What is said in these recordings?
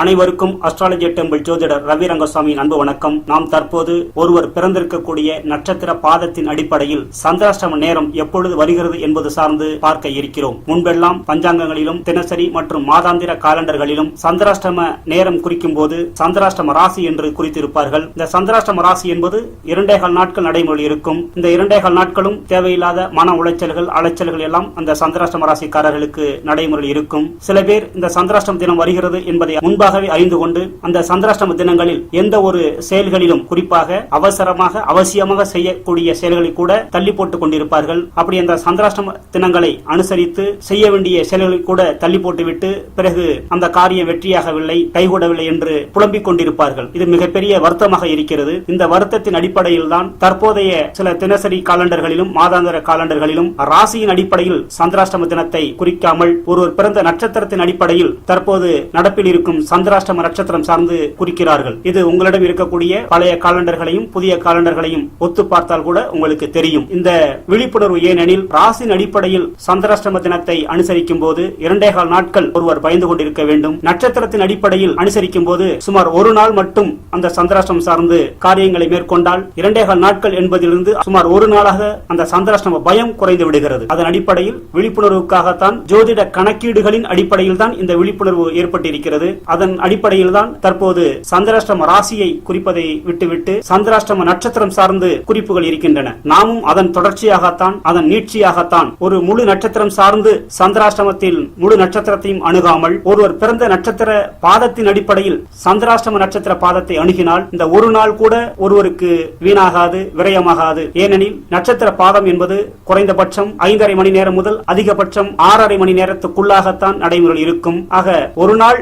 அனைவருக்கும் astrology temple ஜோதிடர் ரவி ரங்கசாமியின் அன்பு வணக்கம். நாம் தற்போது ஒருவர் பிறந்திருக்கக்கூடிய நட்சத்திர பாதத்தின் அடிப்படையில் சந்திராஷ்டம நேரம் எப்பொழுது வருகிறது என்பது சார்ந்து பார்க்க இருக்கிறோம். முன்பெல்லாம் பஞ்சாங்கங்களிலும் தினசரி மற்றும் மாதாந்திர காலண்டர்களிலும் சந்திராஷ்டம நேரம் குறிக்கும் போது சந்திராஷ்டம ராசி என்று குறித்திருப்பார்கள். இந்த சந்திராஷ்டம ராசி என்பது இரண்டேகால் நாட்கள் நடைமுறை இருக்கும். இந்த இரண்டேகால் நாட்களும் தேவையில்லாத மன உளைச்சல்கள் அலைச்சல்கள் எல்லாம் அந்த சந்திராஷ்டம ராசிக்காரர்களுக்கு நடைமுறையில் இருக்கும். சில பேர் இந்த சந்திராஷ்டம தினம் வருகிறது என்பதை முன்பாகவே அறிந்து கொண்டு அந்த சந்திராஷ்டம தினங்களில் எந்த ஒரு செயல்களிலும் குறிப்பாக அவசரமாக அவசியமாக செய்யக்கூடிய செயல்களை கூட தள்ளி போட்டுக் கொண்டிருப்பார்கள். அப்படி அந்த சந்திராஷ்டம தினங்களை அனுசரித்து செய்ய வேண்டிய செயல்களை கூட தள்ளி போட்டுவிட்டு பிறகு அந்த காரியம் வெற்றியாகவில்லை கைகூடவில்லை என்று புலம்பிக் கொண்டிருப்பார்கள். இது மிகப்பெரிய வருத்தமாக இருக்கிறது. இந்த வருத்தத்தின் அடிப்படையில் தான் தற்போதைய சில தினசரி காலண்டர்களிலும் மாதாந்திர காலண்டர்களிலும் ராசியின் அடிப்படையில் சந்திராஷ்டம தினத்தை குறிக்காமல் ஒருவர் பிறந்த நட்சத்திரத்தின் அடிப்படையில் தற்போது நடப்பில் இருக்கும் சந்திராஷ்டம நட்சத்திரம் சார்ந்து குறிக்கிறார்கள். இது உங்களிடம் இருக்கக்கூடிய பழைய காலண்டர்களையும் புதிய காலண்டர்களையும் ஒத்து பார்த்தால் கூட உங்களுக்கு தெரியும். இந்த விழிப்புணர்வு ஏனெனில் ராசின் அடிப்படையில் சந்திராஷ்டம தினத்தை அனுசரிக்கும் போது இரண்டே கால் நாட்கள் ஒருவர் பயந்து கொண்டிருக்க வேண்டும். நட்சத்திரத்தின் அடிப்படையில் அனுசரிக்கும் போது சுமார் ஒரு நாள் மட்டும் அந்த சந்திராஷ்டமம் சார்ந்து காரியங்களை மேற்கொண்டால் இரண்டே கால் நாட்கள் என்பதிலிருந்து சுமார் ஒரு நாளாக அந்த சந்திராஷ்டம பயம் குறைந்து விடுகிறது. அதன் அடிப்படையில் விழிப்புணர்வுக்காகத்தான் ஜோதிட கணக்கீடுகளின் அடிப்படையில் தான் இந்த விழிப்புணர்வு ஏற்பட்டிருக்கிறது. அதன் அதன் அடிப்படையில் தான் தற்போது சந்திராஷ்டம ராசியை குறிப்பதை விட்டுவிட்டு சந்திராஷ்டம நட்சத்திரம் சார்ந்து குறிப்புகள் இருக்கின்றன. நாமும் அதன் தொடர்ச்சியாகத்தான் அதன் நீட்சியாகத்தான் ஒரு முழு நட்சத்திரம் சார்ந்து சந்திராஷ்டமத்தில் முழு நட்சத்திரத்தையும் அணுகாமல் ஒருவர் பிறந்த நட்சத்திர பாதத்தின் அடிப்படையில் சந்திராஷ்டம நட்சத்திர பாதத்தை அணுகினால் இந்த ஒரு நாள் கூட ஒருவருக்கு வீணாகாது விரயமாகாது. ஏனெனில் நட்சத்திர பாதம் என்பது குறைந்தபட்சம் ஐந்தரை மணி நேரம் முதல் அதிகபட்சம் ஆறரை மணி நேரத்துக்குள்ளாகத்தான் நடைமுறையில் இருக்கும். ஆக ஒரு நாள்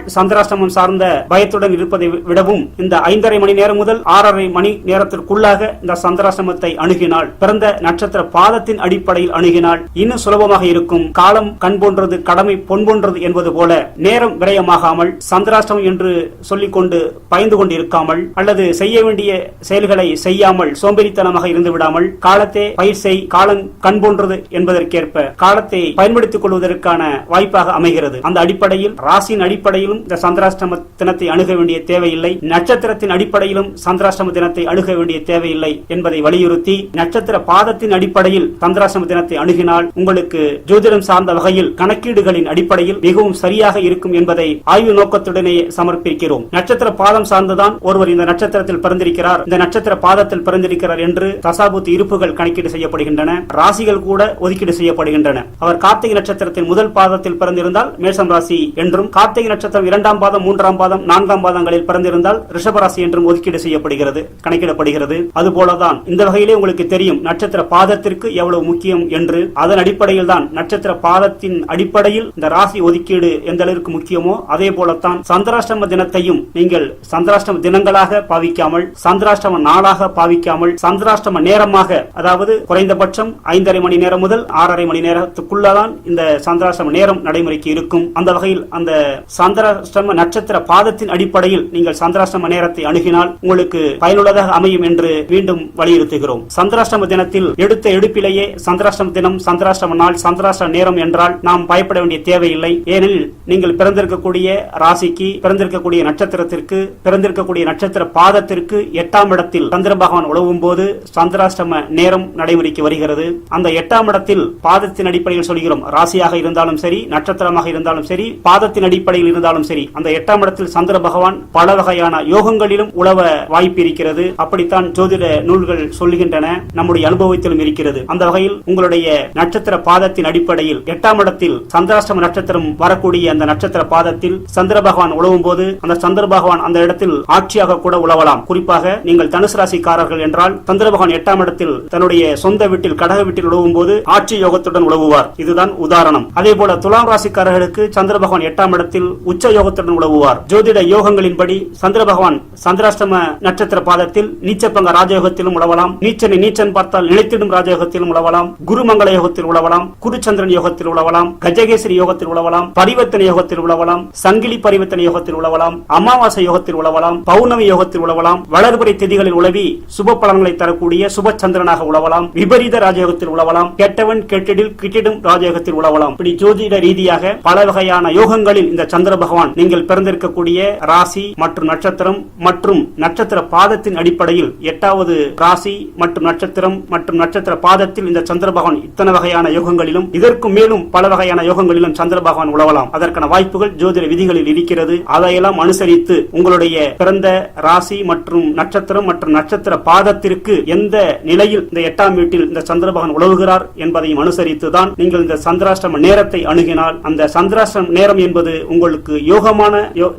சந்திராஷ்டமம் சார்ந்த பயத்துடன் இருப்பதை விடவும் இந்த ஐந்தரை மணி நேரம் முதல் ஆறரை மணி நேரத்திற்குள்ளாக இந்த சந்திராசிரமத்தை அணுகினால் பிறந்த நட்சத்திர பாதத்தின் அடிப்படையில் அணுகினால் இன்னும் சுலபமாக இருக்கும். காலம் கண் போன்றது கடமை பொன் போன்றது என்பது போல நேரம் விரயமாகாமல் சந்திராஷ்டமம் என்று சொல்லிக்கொண்டு பயந்து கொண்டு இருக்காமல் அல்லது செய்ய வேண்டிய செயல்களை செய்யாமல் சோம்பேறித்தனமாக இருந்து விடாமல் காலத்தை பயிர் செய் காலம் கண் போன்றது என்பதற்கேற்ப காலத்தை பயன்படுத்திக் கொள்வதற்கான வாய்ப்பாக அமைகிறது. அந்த அடிப்படையில் ராசியின் அடிப்படையிலும் இந்த சந்திராஷ்டம சந்திராஷ்டம தினத்தை அணுக வேண்டிய தேவையில்லை. நட்சத்திரத்தின் அடிப்படையிலும் சந்திராஷ்டம தினத்தை அணுக வேண்டிய தேவையில்லை என்பதை வலியுறுத்தி நட்சத்திர பாதத்தின் அடிப்படையில் சந்திராஷ்டம தினத்தை அணுகினால் உங்களுக்கு ஜோதிடம் சார்ந்த வகையில் கணக்கீடுகளின் அடிப்படையில் மிகவும் சரியாக இருக்கும் என்பதை ஆய்வு நோக்கத்துடனே சமர்ப்பிக்கிறோம். நட்சத்திர பாதம் சார்ந்துதான் ஒருவர் இந்த நட்சத்திரத்தில் பிறந்திருக்கிறார். இந்த நட்சத்திர பாதத்தில் பிறந்திருக்கிறார் என்று தசாபுத்தி இருப்புகள் கணக்கீடு செய்யப்படுகின்றன. ராசிகள் கூட ஒதுக்கீடு செய்யப்படுகின்றன. அவர் கார்த்திகை நட்சத்திரத்தின் முதல் பாதத்தில் பிறந்திருந்தால் மேஷம் ராசி என்றும் கார்த்திகை நட்சத்திரம் இரண்டாம் பாதம் மூன்றாம் பாதம் நான்காம் பாதங்களில் பிறந்திருந்தால் ரிஷபராசி என்றும் ஒதுக்கீடு செய்யப்படுகிறது கணக்கிடப்படுகிறது. அதுபோலதான் இந்த வகையிலே உங்களுக்கு தெரியும் நட்சத்திர பாதத்திற்கு எவ்வளவு முக்கியம் என்று. அதன் அடிப்படையில் தான் நட்சத்திர பாதத்தின் அடிப்படையில் இந்த ராசி ஒதுக்கீடு எந்த அளவிற்கு முக்கியமோ அதே போலத்தான் சந்திராஷ்டம தினத்தையும் நீங்கள் சந்திராஷ்டம தினங்களாக பாவிக்காமல் சந்திராஷ்டம நாளாக பாவிக்காமல் சந்திராஷ்டம நேரமாக அதாவது குறைந்தபட்சம் ஐந்தரை மணி நேரம் முதல் ஆறரை மணி நேரத்துக்குள்ளதான் இந்த சந்திராஷ்டம நேரம் நடைமுறைக்கு இருக்கும். அந்த வகையில் அந்த சந்திராஷ்டம நட்சத்திர நட்சத்திர பாதத்தின் அடிப்படையில் நீங்கள் சந்திராஷ்டம நேரத்தை அணுகினால் உங்களுக்கு பயனுள்ளதாக அமையும் என்று மீண்டும் வலியுறுத்துகிறோம். சந்திராஷ்டம தினத்தில் எடுத்த எடுப்பிலேயே சந்திராஷ்டம தினம் சந்திராஷ்டம நாள் சந்திராஷ்டம நேரம் என்றால் நாம் பயப்பட வேண்டிய தேவையில்லை. ஏனெனில் நீங்கள் பிறந்திருக்கக்கூடிய ராசிக்கு பிறந்திருக்கக்கூடிய நட்சத்திரத்திற்கு பிறந்திருக்கக்கூடிய நட்சத்திர பாதத்திற்கு எட்டாம் இடத்தில் சந்திர பகவான் உழவும் போது சந்திராஷ்டம நேரம் நடைமுறைக்கு வருகிறது. அந்த எட்டாம் இடத்தில் பாதத்தின் அடிப்படையில் சொல்கிறோம். ராசியாக இருந்தாலும் சரி நட்சத்திரமாக இருந்தாலும் சரி பாதத்தின் அடிப்படையில் இருந்தாலும் சரி அந்த எட்டாம் இடத்தில் சந்திர பகவான் பல வகையான யோகங்களிலும் உழவ வாய்ப்பு இருக்கிறது அப்படித்தான் ஜோதிட நூல்கள் சொல்லுகின்றன நம்முடைய அனுபவத்திலும் இருக்கிறது. அந்த வகையில் உங்களுடைய நட்சத்திர பாதத்தின் அடிப்படையில் எட்டாம் இடத்தில் சந்திராஷ்டம நட்சத்திரம் வரக்கூடிய அந்த நட்சத்திர பாதத்தில் சந்திர பகவான் உழவும் போது அந்த சந்திர பகவான் அந்த இடத்தில் ஆட்சியாக கூட உழவலாம். குறிப்பாக நீங்கள் தனுசு ராசிக்காரர்கள் என்றால் சந்திர பகவான் எட்டாம் இடத்தில் தன்னுடைய சொந்த வீட்டில் கடக வீட்டில் உழவும் போது ஆட்சி யோகத்துடன் உழவுவார். இதுதான் உதாரணம். அதே போல துலாம் ராசிக்காரர்களுக்கு சந்திர பகவான் எட்டாம் இடத்தில் உச்ச யோகத்துடன் உழவு உழவுவார் ஜோதிட யோகங்களின்படி சந்திர பகவான் சந்திராஷ்டம நட்சத்திர பாதத்தில் நீச்சப்பங்க ராஜயோகத்திலும் உழவலாம். நீச்சனை நீச்சன் பார்த்தால் நிலைத்திடும் ராஜயோகத்திலும் உழவலாம். குருமங்கல யோகத்தில் உழவலாம். குருச்சந்திரன் யோகத்தில் உழவலாம். கஜகேசரி யோகத்தில் உழவலாம். பரிவர்த்தனை யோகத்தில் உழவலாம். சங்கிலி பரிவர்த்தனை யோகத்தில் உழவலாம். அமாவாசை யோகத்தில் உழவலாம். பௌர்ணமி யோகத்தில் உழவலாம். வளர்புரை திதிகளில் உழவி சுப பலன்களை தரக்கூடிய சுப சந்திரனாக உழவலாம். விபரீத ராஜயோகத்தில் உழவலாம். கெட்டவன் கெட்டிடில் கிட்டிடும் ராஜயோகத்தில் உழவலாம். இப்படி ஜோதிட ரீதியாக பல வகையான யோகங்களில் இந்த சந்திர பகவான் நீங்கள் பிறந்த பிறந்திருக்கக்கூடிய ராசி மற்றும் நட்சத்திரம் மற்றும் நட்சத்திர பாதத்தின் அடிப்படையில் எட்டாவது ராசி மற்றும் நட்சத்திரம் மற்றும் நட்சத்திர பாதத்தில் இந்த சந்திர பகவான் இத்தனை வகையான யோகங்களிலும் இதற்கும் மேலும் பல வகையான யோகங்களிலும் சந்திர பகவான் உழவலாம். அதற்கான வாய்ப்புகள் ஜோதிட விதிகளில் இருக்கிறது. அதையெல்லாம் அனுசரித்து உங்களுடைய பிறந்த ராசி மற்றும் நட்சத்திரம் மற்றும் நட்சத்திர பாதத்திற்கு எந்த நிலையில் இந்த எட்டாம் வீட்டில் இந்த சந்திர பகவான் உழவுகிறார் என்பதையும் அனுசரித்து தான் நீங்கள் இந்த சந்திராஷ்டிரம நேரத்தை அணுகினால் அந்த சந்திராஷ்டிரம் நேரம் என்பது உங்களுக்கு யோகமான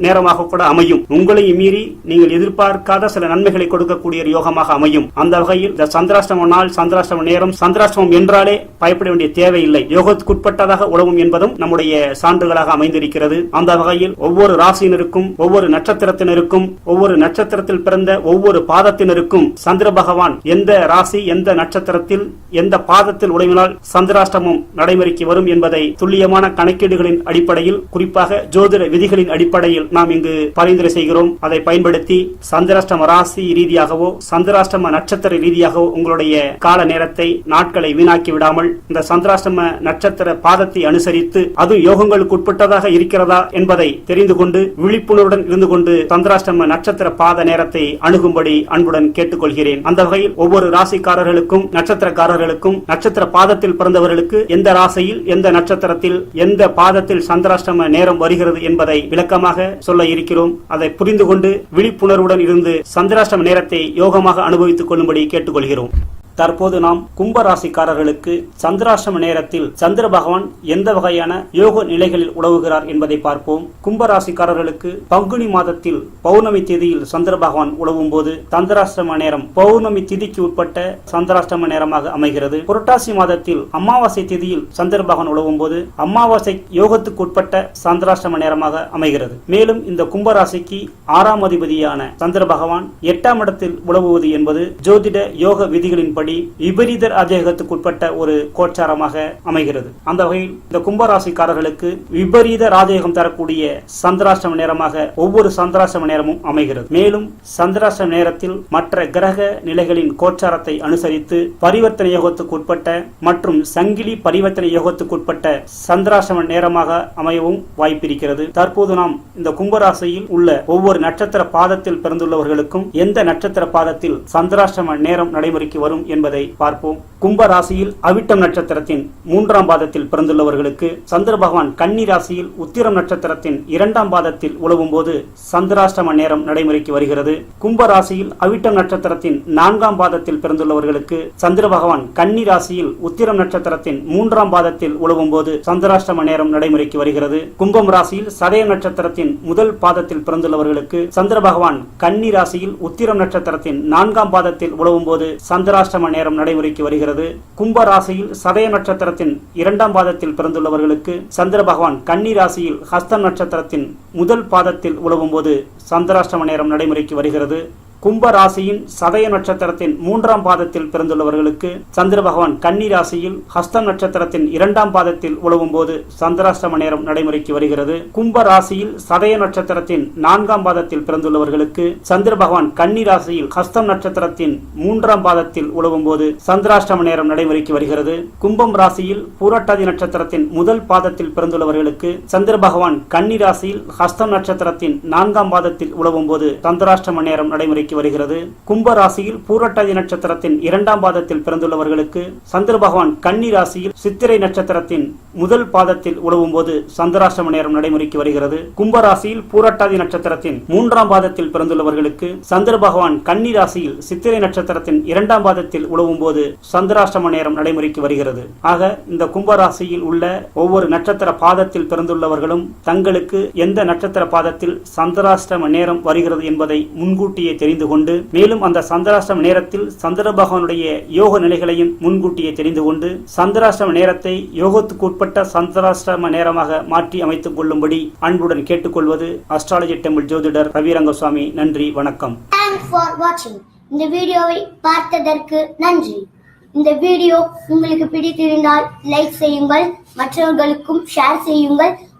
நேரமாக கூட அமையும். உங்களையும் மீறி நீங்கள் எதிர்பார்க்காத சில நன்மைகளை கொடுக்கக்கூடிய யோகமாக அமையும். அந்த வகையில் இந்த சந்திராஷ்டம நாள் சந்திராஷ்டம நேரம் சந்திராஷ்டமம் என்றாலே பயப்பட வேண்டிய தேவையில்லை. யோகத்துக்குட்பட்டதாக உழவும் என்பதும் நம்முடைய சான்றுகளாக அமைந்திருக்கிறது. அந்த வகையில் ஒவ்வொரு ராசியினருக்கும் ஒவ்வொரு நட்சத்திரத்தினருக்கும் ஒவ்வொரு நட்சத்திரத்தில் பிறந்த ஒவ்வொரு பாதத்தினருக்கும் சந்திர பகவான் எந்த ராசி எந்த நட்சத்திரத்தில் எந்த பாதத்தில் உடைவினால் சந்திராஷ்டமம் நடைமுறைக்கு வரும் என்பதை துல்லியமான கணக்கீடுகளின் அடிப்படையில் குறிப்பாக ஜோதிட விதிகளின் அடிப்படையில் நாம் இங்கு பரிந்துரை செய்கிறோம். அதை பயன்படுத்தி சந்திராஷ்டம ராசி ரீதியாகவோ சந்திராஷ்டம நட்சத்திர ரீதியாகவோ உங்களுடைய கால நேரத்தை நாட்களை வீணாக்கி விடாமல் இந்த சந்திராஷ்டம நட்சத்திர பாதத்தை அனுசரித்து அது யோகங்களுக்கு உட்பட்டதாக இருக்கிறதா என்பதை தெரிந்து கொண்டு விழிப்புணர்வுடன் இருந்து கொண்டு சந்திராஷ்டம நட்சத்திர பாத நேரத்தை அணுகும்படி அன்புடன் கேட்டுக்கொள்கிறேன். அந்த வகையில் ஒவ்வொரு ராசிக்காரர்களுக்கும் நட்சத்திரக்காரர்களுக்கும் நட்சத்திர பாதத்தில் பிறந்தவர்களுக்கு எந்த ராசியில் எந்த நட்சத்திரத்தில் எந்த பாதத்தில் சந்திராஷ்டம நேரம் வருகிறது என்பதை விளக்கமாக சொல்ல இருக்கிறோம். அதை புரிந்து கொண்டு விழிப்புணர்வுடன் இருந்து சந்திராஷ்டம நேரத்தை யோகமாக அனுபவித்துக் கொள்ளும்படி கேட்டுக்கொள்கிறோம். தற்போது நாம் கும்ப ராசிக்காரர்களுக்கு சந்திராசிரம நேரத்தில் சந்திர பகவான் எந்த வகையான யோக நிலைகளில் உழவுகிறார் என்பதை பார்ப்போம். கும்ப ராசிக்காரர்களுக்கு பங்குனி மாதத்தில் பௌர்ணமி திதியில் சந்திர பகவான் உழவும் போது சந்திராசிரம நேரம் பௌர்ணமி திதிக்கு உட்பட்ட சந்திராசிரம நேரமாக அமைகிறது. புரட்டாசி மாதத்தில் அமாவாசை திதியில் சந்திர பகவான் உழவும் போது அமாவாசை யோகத்துக்கு உட்பட்ட சந்திராசிரம நேரமாக அமைகிறது. மேலும் இந்த கும்பராசிக்கு ஆறாம் அதிபதியான சந்திர பகவான் எட்டாம் இடத்தில் உழவுவது என்பது ஜோதிட யோக விதிகளின்படி விபரீத ராஜயோகத்துக்கு உட்பட்ட ஒரு கோச்சாரமாக அமைகிறது. அந்த வகையில் இந்த கும்பராசிக்காரர்களுக்கு விபரீத ராஜயோகம் தரக்கூடிய சந்திராஷ்டம நேரமாக ஒவ்வொரு சந்திராஷ்டம நேரமும் அமைகிறது. மேலும் சந்திராஷ்டம நேரத்தில் மற்ற கிரக நிலைகளின் கோச்சாரத்தை அனுசரித்து பரிவர்த்தனை யோகத்துக்கு உட்பட்ட மற்றும் சங்கிலி பரிவர்த்தனை யோகத்துக்கு உட்பட்ட சந்திராஷ்டம நேரமாக அமையவும் வாய்ப்பிருக்கிறது. தற்போது நாம் இந்த கும்பராசியில் உள்ள ஒவ்வொரு நட்சத்திர பாதத்தில் பிறந்துள்ளவர்களுக்கும் எந்த நட்சத்திர பாதத்தில் சந்திராஷ்டம நேரம் நடைமுறைக்கு வரும் என்பதை பார்ப்போம். கும்ப ராசியில் அவிட்டம் நட்சத்திரத்தின் மூன்றாம் பாதத்தில் பிறந்துள்ளவர்களுக்கு சந்திர பகவான் கன்னி ராசியில் உத்திரம் நட்சத்திரத்தின் இரண்டாம் பாதத்தில் உழவும் போது சந்திராஷ்டம நேரம் நடைமுறைக்கு வருகிறது. கும்ப ராசியில் அவிட்டம் நட்சத்திரத்தின் நான்காம் பாதத்தில் பிறந்துள்ளவர்களுக்கு சந்திர பகவான் கன்னி ராசியில் உத்திரம் நட்சத்திரத்தின் மூன்றாம் பாதத்தில் உழவும் போது சந்திராஷ்டம நேரம் நடைமுறைக்கு வருகிறது. கும்பம் ராசியில் சதய நட்சத்திரத்தின் முதல் பாதத்தில் பிறந்துள்ளவர்களுக்கு சந்திர பகவான் கன்னி ராசியில் உத்திரம் நட்சத்திரத்தின் நான்காம் பாதத்தில் உழவும் போது சந்திராஷ்டம நேரம் நடைமுறைக்கு வருகிறது. கும்ப ராசியில் சதய நட்சத்திரத்தின் இரண்டாம் பாதத்தில் பிறந்துள்ளவர்களுக்கு சந்திர பகவான் கன்னி ராசியில் ஹஸ்தம் நட்சத்திரத்தின் முதல் பாதத்தில் உழவும் போது சந்திராஷ்டம நேரம் நடைமுறைக்கு வருகிறது. கும்ப ராசியின் சதய நட்சத்திரத்தின் மூன்றாம் பாதத்தில் பிறந்துள்ளவர்களுக்கு சந்திர பகவான் கன்னி ராசியில் ஹஸ்தம் நட்சத்திரத்தின் இரண்டாம் பாதத்தில் உழவும் போது சந்திராஷ்டம நேரம் நடைமுறைக்கு வருகிறது. கும்ப ராசியில் சதய நட்சத்திரத்தின் நான்காம் பாதத்தில் பிறந்துள்ளவர்களுக்கு சந்திர பகவான் கன்னி ராசியில் ஹஸ்தம் நட்சத்திரத்தின் மூன்றாம் பாதத்தில் உழவும் போது சந்திராஷ்டம நேரம் நடைமுறைக்கு வருகிறது. கும்பம் ராசியில் பூரட்டாதி நட்சத்திரத்தின் முதல் பாதத்தில் பிறந்துள்ளவர்களுக்கு சந்திர பகவான் கன்னி ராசியில் ஹஸ்தம் நட்சத்திரத்தின் நான்காம் பாதத்தில் உழவும் போது சந்திராஷ்டம நேரம் நடைமுறைக்கு வருகிறது. கும்பராசியில் பூரட்டாதி நட்சத்திரத்தின் இரண்டாம் பாதத்தில் பிறந்துள்ளவர்களுக்கு சந்திர பகவான் கன்னி ராசியில் சித்திரை நட்சத்திரத்தின் முதல் பாதத்தில் உழவும் போது சந்திராஷ்டம நேரம் நடைமுறைக்கு வருகிறது. கும்பராசியில் பூரட்டாதி நட்சத்திரத்தின் மூன்றாம் பாதத்தில் பிறந்துள்ளவர்களுக்கு சந்திர பகவான் கன்னி ராசியில் சித்திரை நட்சத்திரத்தின் இரண்டாம் பாதத்தில் உழவும் போது சந்திராஷ்டம நேரம் நடைமுறைக்கு வருகிறது. ஆக இந்த கும்பராசியில் உள்ள ஒவ்வொரு நட்சத்திர பாதத்தில் பிறந்துள்ளவர்களும் தங்களுக்கு எந்த நட்சத்திர பாதத்தில் சந்திராஷ்டம நேரம் வருகிறது என்பதை முன்கூட்டியே தெரிந்து தெரிந்து கொண்டு மேலும் அந்த சந்திராஷ்டம நேரத்தில் சந்திர பகவானுடைய யோக நிலைகளையும் முன்கூட்டியே தெரிந்து கொண்டு சந்திராஷ்டம நேரத்தை யோகத்துக்கு உட்பட்ட சந்திராஷ்டம நேரமாக மாற்றி அமைத்துக் கொள்ளும்படி அன்புடன் கேட்டுக்கொள்வது அஸ்ட்ராலஜி டெம்பிள் ஜோதிடர் ரவிரங்க சுவாமி நன்றி வணக்கம். இந்த வீடியோவை பார்த்ததற்கு நன்றி. இந்த வீடியோ உங்களுக்கு பிடித்திருந்தால் லைக் செய்யுங்கள் மற்றவர்களுக்கும் ஷேர் செய்யுங்கள்.